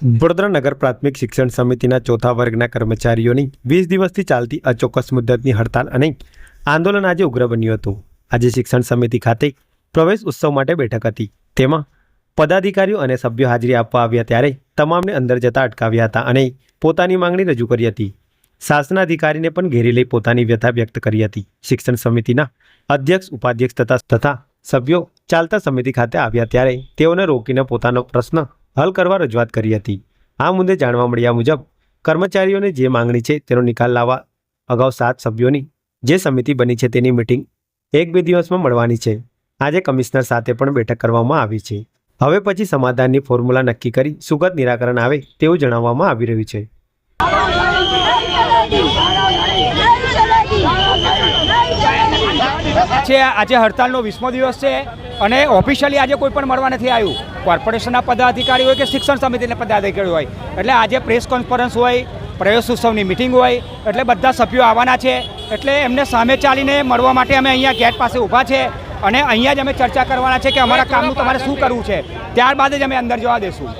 વડોદરા નગર પ્રાથમિક શિક્ષણ સમિતિના ચોથા વર્ગના કર્મચારીઓની વીસ દિવસથી ચાલતી અચોક્કસ મુદ્દતની હડતાલ અને આંદોલન આજે ઉગ્ર બન્યું હતું. આજે શિક્ષણ સમિતિ ખાતે પ્રવેશ ઉત્સવ માટે બેઠક હતી. તેમાં પદાધિકારીઓ અને સભ્યો હાજરી આપવા આવ્યા ત્યારે તમામને અંદર જતા અટકાવ્યા હતા અને પોતાની માંગણી રજૂ કરી હતી. શાસનાધિકારીને પણ ઘેરી લઈ પોતાની વ્યથા વ્યક્ત કરી હતી. શિક્ષણ સમિતિના અધ્યક્ષ, ઉપાધ્યક્ષ તથા તથા સભ્યો ચાલતા સમિતિ ખાતે આવ્યા ત્યારે તેઓને રોકીને પોતાનો પ્રશ્ન હલ કરવા રજૂઆત કરી હતી. આ મુદ્દે જાણવા મળ્યા મુજબ, કર્મચારીઓને જે માંગણી છે તેનો નિકાલ લાવવા અગાઉ સાત સભ્યોની જે સમિતિ બની છે તેની મિટિંગ એક બે દિવસમાં મળવાની છે. આજે કમિશનર સાથે પણ બેઠક કરવામાં આવી છે. હવે પછી સમાધાનની ફોર્મ્યુલા નક્કી કરી સુગત નિરાકરણ આવે તેવું જણાવવામાં આવી રહ્યું છે. આજે હડતાલનો વીસમો દિવસ છે અને ઓફિશિયલી આજે કોઈ પણ મળવા નથી આવ્યું. કોર્પોરેશનના પદાધિકારી હોય કે શિક્ષણ સમિતિના પદાધિકારી હોય. એટલે આજે પ્રેસ કોન્ફરન્સ હોય પ્રવેશ ઉત્સવની મિટિંગ હોય એટલે બધા સભ્યો આવવાના છે. એટલે એમને સામે ચાલીને મળવા માટે અમે અહીંયા ગેટ પાસે ઊભા છે અને અહીંયા જ અમે ચર્ચા કરવાના છે કે અમારા કામનું તમારે શું કરવું છે. ત્યારબાદ જ અમે અંદર જવા દેશું.